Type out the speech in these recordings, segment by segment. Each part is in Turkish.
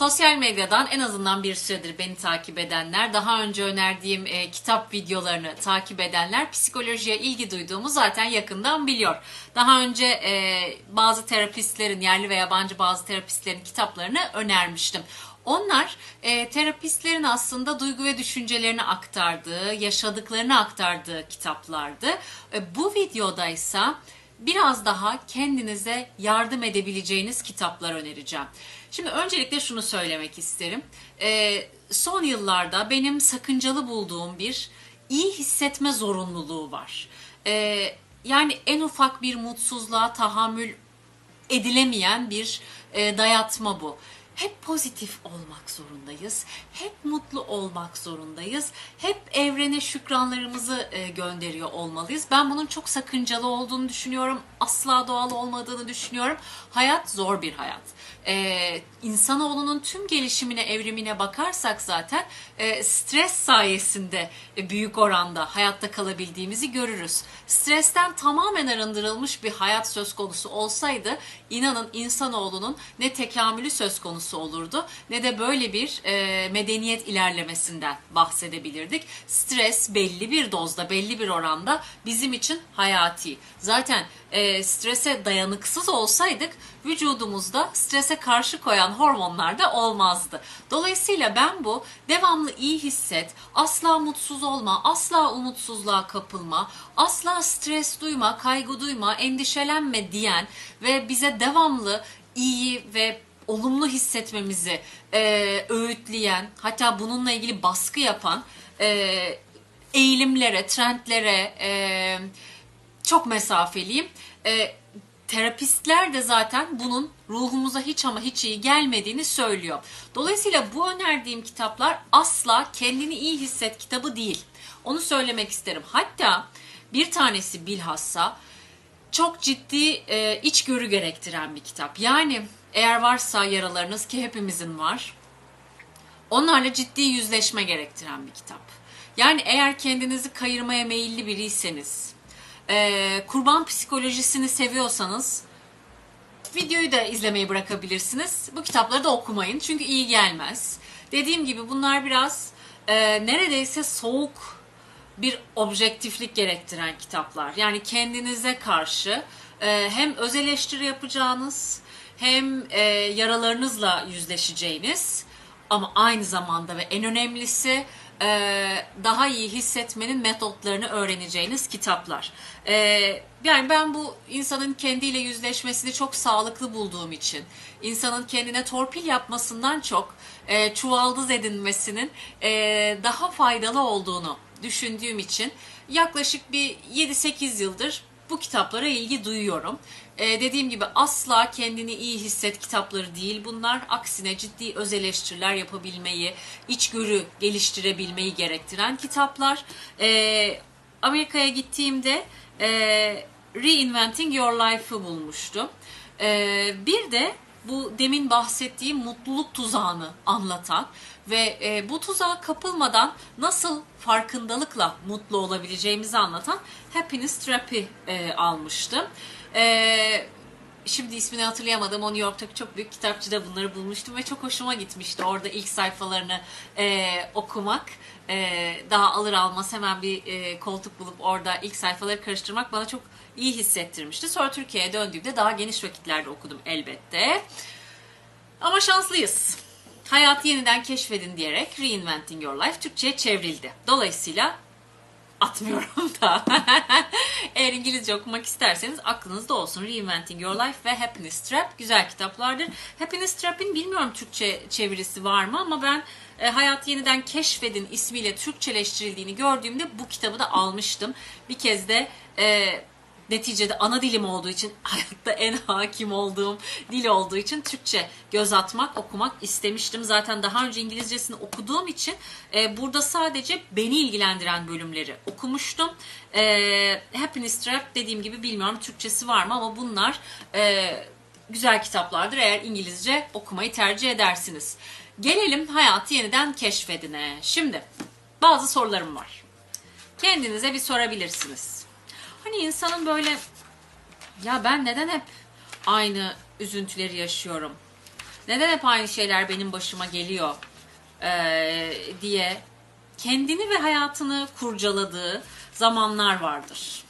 Sosyal medyadan en azından bir süredir beni takip edenler, daha önce önerdiğim e, kitap videolarını takip edenler psikolojiye ilgi duyduğumu zaten yakından biliyor. Daha önce e, bazı terapistlerin, yerli ve yabancı bazı terapistlerin kitaplarını önermiştim. Onlar e, terapistlerin aslında duygu ve düşüncelerini aktardığı, yaşadıklarını aktardığı kitaplardı. E, bu videoda ise biraz daha kendinize yardım edebileceğiniz kitaplar önereceğim. Şimdi öncelikle şunu söylemek isterim. Ee, son yıllarda benim sakıncalı bulduğum bir iyi hissetme zorunluluğu var. Ee, yani en ufak bir mutsuzluğa tahammül edilemeyen bir e, dayatma bu. Hep pozitif olmak zorundayız. Hep mutlu olmak zorundayız. Hep evrene şükranlarımızı e, gönderiyor olmalıyız. Ben bunun çok sakıncalı olduğunu düşünüyorum. Asla doğal olmadığını düşünüyorum. Hayat zor bir hayat. Ee, insanoğlunun tüm gelişimine, evrimine bakarsak zaten e, stres sayesinde e, büyük oranda hayatta kalabildiğimizi görürüz. Stresten tamamen arındırılmış bir hayat söz konusu olsaydı inanın insanoğlunun ne tekamülü söz konusu olurdu ne de böyle bir e, medeniyet ilerlemesinden bahsedebilirdik. Stres belli bir dozda, belli bir oranda bizim için hayati. Zaten e, strese dayanıksız olsaydık vücudumuzda strese karşı koyan hormonlar da olmazdı. Dolayısıyla ben bu devamlı iyi hisset, asla mutsuz olma, asla umutsuzluğa kapılma, asla stres duyma, kaygı duyma, endişelenme diyen ve bize devamlı iyi ve olumlu hissetmemizi e, öğütleyen, hatta bununla ilgili baskı yapan e, eğilimlere, trendlere e, çok mesafeliyim. E, terapistler de zaten bunun ruhumuza hiç ama hiç iyi gelmediğini söylüyor. Dolayısıyla bu önerdiğim kitaplar asla kendini iyi hisset kitabı değil. Onu söylemek isterim. Hatta bir tanesi bilhassa çok ciddi e, içgörü gerektiren bir kitap. Yani eğer varsa yaralarınız ki hepimizin var. Onlarla ciddi yüzleşme gerektiren bir kitap. Yani eğer kendinizi kayırmaya meyilli biriyseniz, e, kurban psikolojisini seviyorsanız videoyu da izlemeyi bırakabilirsiniz. Bu kitapları da okumayın çünkü iyi gelmez. Dediğim gibi bunlar biraz e, neredeyse soğuk bir objektiflik gerektiren kitaplar. Yani kendinize karşı e, hem öz eleştiri yapacağınız hem e, yaralarınızla yüzleşeceğiniz ama aynı zamanda ve en önemlisi e, daha iyi hissetmenin metotlarını öğreneceğiniz kitaplar. E, yani ben bu insanın kendiyle yüzleşmesini çok sağlıklı bulduğum için, insanın kendine torpil yapmasından çok e, çuvaldız edinmesinin e, daha faydalı olduğunu düşündüğüm için yaklaşık bir 7-8 yıldır bu kitaplara ilgi duyuyorum. Ee, dediğim gibi asla kendini iyi hisset kitapları değil bunlar. Aksine ciddi öz eleştiriler yapabilmeyi, içgörü geliştirebilmeyi gerektiren kitaplar. Ee, Amerika'ya gittiğimde e, Reinventing Your Life'ı bulmuştum. Ee, bir de bu demin bahsettiğim mutluluk tuzağını anlatan ve e, bu tuzağa kapılmadan nasıl farkındalıkla mutlu olabileceğimizi anlatan Happiness Trap'i e, almıştım. E, şimdi ismini hatırlayamadım. O New York'taki çok büyük kitapçıda bunları bulmuştum ve çok hoşuma gitmişti orada ilk sayfalarını e, okumak. E, daha alır almaz hemen bir e, koltuk bulup orada ilk sayfaları karıştırmak bana çok iyi hissettirmişti. Sonra Türkiye'ye döndüğümde daha geniş vakitlerde okudum elbette. Ama şanslıyız. Hayatı yeniden keşfedin diyerek Reinventing Your Life Türkçe'ye çevrildi. Dolayısıyla atmıyorum da. Eğer İngilizce okumak isterseniz aklınızda olsun. Reinventing Your Life ve Happiness Trap güzel kitaplardır. Happiness Trap'in bilmiyorum Türkçe çevirisi var mı ama ben e, Hayatı Yeniden Keşfedin ismiyle Türkçeleştirildiğini gördüğümde bu kitabı da almıştım. Bir kez de e, neticede ana dilim olduğu için hayatta en hakim olduğum dil olduğu için Türkçe göz atmak, okumak istemiştim. Zaten daha önce İngilizcesini okuduğum için e, burada sadece beni ilgilendiren bölümleri okumuştum. E, Happiness Trap dediğim gibi bilmiyorum Türkçesi var mı ama bunlar e, güzel kitaplardır eğer İngilizce okumayı tercih edersiniz. Gelelim hayatı yeniden keşfedine. Şimdi bazı sorularım var. Kendinize bir sorabilirsiniz. Hani insanın böyle ya ben neden hep aynı üzüntüleri yaşıyorum? Neden hep aynı şeyler benim başıma geliyor ee, diye kendini ve hayatını kurcaladığı zamanlar vardır.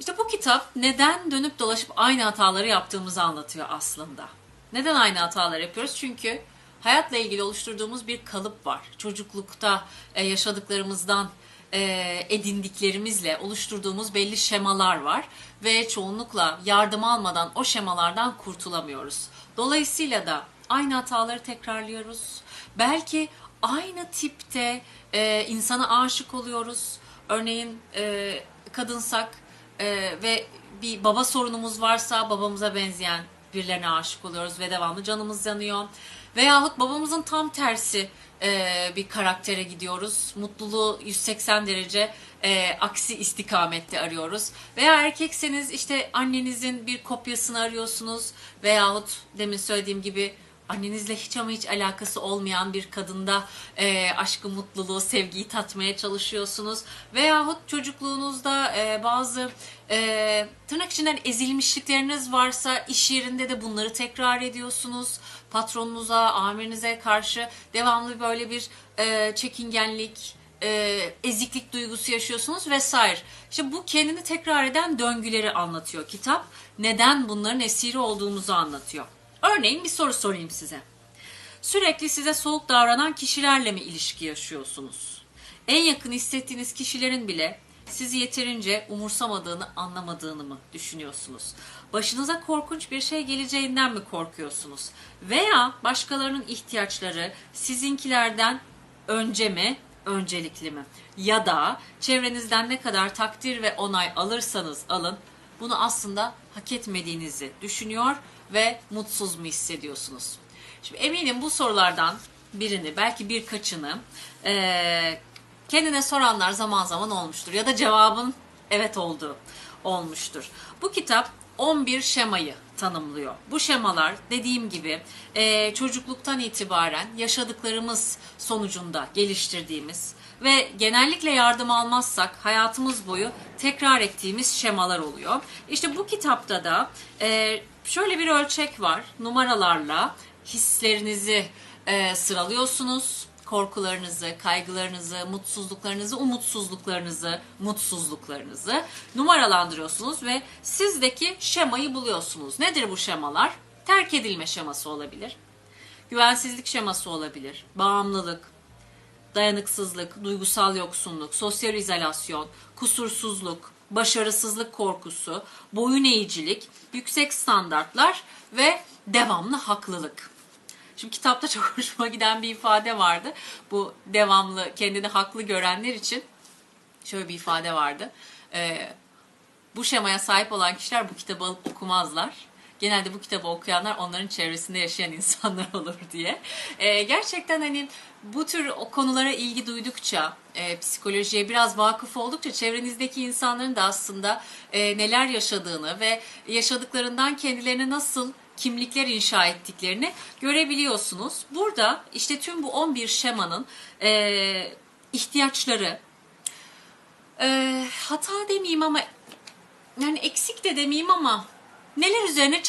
İşte bu kitap neden dönüp dolaşıp aynı hataları yaptığımızı anlatıyor aslında. Neden aynı hataları yapıyoruz? Çünkü hayatla ilgili oluşturduğumuz bir kalıp var. Çocuklukta e, yaşadıklarımızdan edindiklerimizle oluşturduğumuz belli şemalar var ve çoğunlukla yardım almadan o şemalardan kurtulamıyoruz. Dolayısıyla da aynı hataları tekrarlıyoruz. Belki aynı tipte e, insana aşık oluyoruz. Örneğin e, kadınsak e, ve bir baba sorunumuz varsa babamıza benzeyen birilerine aşık oluyoruz ve devamlı canımız yanıyor. Veyahut babamızın tam tersi e, bir karaktere gidiyoruz. Mutluluğu 180 derece e, aksi istikamette arıyoruz. Veya erkekseniz işte annenizin bir kopyasını arıyorsunuz. Veyahut demin söylediğim gibi annenizle hiç ama hiç alakası olmayan bir kadında e, aşkı, mutluluğu, sevgiyi tatmaya çalışıyorsunuz. Veyahut çocukluğunuzda e, bazı e, tırnak içinden ezilmişlikleriniz varsa iş yerinde de bunları tekrar ediyorsunuz. Patronunuza, amirinize karşı devamlı böyle bir e, çekingenlik, e, eziklik duygusu yaşıyorsunuz vesaire. İşte bu kendini tekrar eden döngüleri anlatıyor kitap. Neden bunların esiri olduğumuzu anlatıyor. Örneğin bir soru sorayım size. Sürekli size soğuk davranan kişilerle mi ilişki yaşıyorsunuz? En yakın hissettiğiniz kişilerin bile sizi yeterince umursamadığını, anlamadığını mı düşünüyorsunuz? Başınıza korkunç bir şey geleceğinden mi korkuyorsunuz? Veya başkalarının ihtiyaçları sizinkilerden önce mi, öncelikli mi? Ya da çevrenizden ne kadar takdir ve onay alırsanız alın, bunu aslında hak etmediğinizi düşünüyor ve mutsuz mu hissediyorsunuz? Şimdi eminim bu sorulardan birini, belki birkaçını eee, kendine soranlar zaman zaman olmuştur. Ya da cevabın evet olduğu olmuştur. Bu kitap 11 şemayı tanımlıyor. Bu şemalar dediğim gibi eee, çocukluktan itibaren yaşadıklarımız sonucunda geliştirdiğimiz ve genellikle yardım almazsak hayatımız boyu tekrar ettiğimiz şemalar oluyor. İşte bu kitapta da e, şöyle bir ölçek var. Numaralarla hislerinizi e, sıralıyorsunuz. Korkularınızı, kaygılarınızı, mutsuzluklarınızı, umutsuzluklarınızı, mutsuzluklarınızı numaralandırıyorsunuz ve sizdeki şemayı buluyorsunuz. Nedir bu şemalar? Terk edilme şeması olabilir. Güvensizlik şeması olabilir. Bağımlılık, dayanıksızlık, duygusal yoksunluk, sosyal izolasyon, kusursuzluk, başarısızlık korkusu, boyun eğicilik, yüksek standartlar ve devamlı haklılık. Şimdi kitapta çok hoşuma giden bir ifade vardı. Bu devamlı kendini haklı görenler için şöyle bir ifade vardı. Ee, bu şemaya sahip olan kişiler bu kitabı alıp okumazlar. Genelde bu kitabı okuyanlar onların çevresinde yaşayan insanlar olur diye. Ee, gerçekten hani bu tür konulara ilgi duydukça, e, psikolojiye biraz vakıf oldukça çevrenizdeki insanların da aslında e, neler yaşadığını ve yaşadıklarından kendilerine nasıl kimlikler inşa ettiklerini görebiliyorsunuz. Burada işte tüm bu 11 şemanın e, ihtiyaçları, e, hata demeyeyim ama yani eksik de demeyeyim ama neler üzerine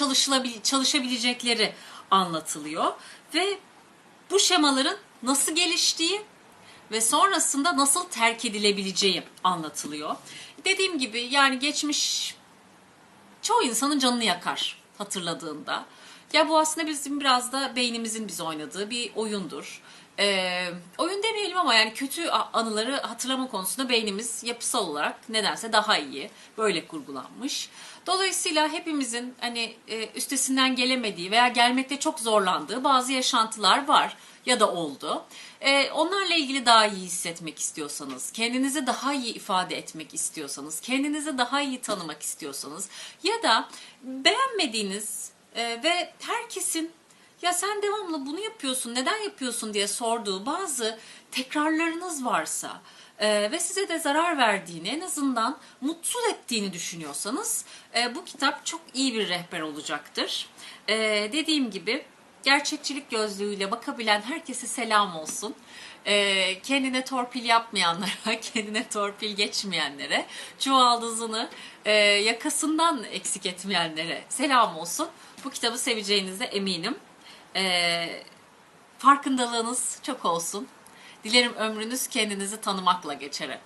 çalışabilecekleri anlatılıyor ve bu şemaların nasıl geliştiği ve sonrasında nasıl terk edilebileceği anlatılıyor. Dediğim gibi yani geçmiş çoğu insanın canını yakar hatırladığında. Ya bu aslında bizim biraz da beynimizin bize oynadığı bir oyundur. Ee, oyun demeyelim ama yani kötü anıları hatırlama konusunda beynimiz yapısal olarak nedense daha iyi. Böyle kurgulanmış. Dolayısıyla hepimizin hani e, üstesinden gelemediği veya gelmekte çok zorlandığı bazı yaşantılar var ya da oldu. Ee, onlarla ilgili daha iyi hissetmek istiyorsanız, kendinizi daha iyi ifade etmek istiyorsanız, kendinizi daha iyi tanımak istiyorsanız ya da beğenmediğiniz e, ve herkesin ya sen devamlı bunu yapıyorsun, neden yapıyorsun diye sorduğu bazı tekrarlarınız varsa e, ve size de zarar verdiğini, en azından mutsuz ettiğini düşünüyorsanız e, bu kitap çok iyi bir rehber olacaktır. E, dediğim gibi gerçekçilik gözlüğüyle bakabilen herkese selam olsun. Ee, kendine torpil yapmayanlara, kendine torpil geçmeyenlere, çuvaldızını e, yakasından eksik etmeyenlere selam olsun. Bu kitabı seveceğinize eminim. E, farkındalığınız çok olsun. Dilerim ömrünüz kendinizi tanımakla geçer hep.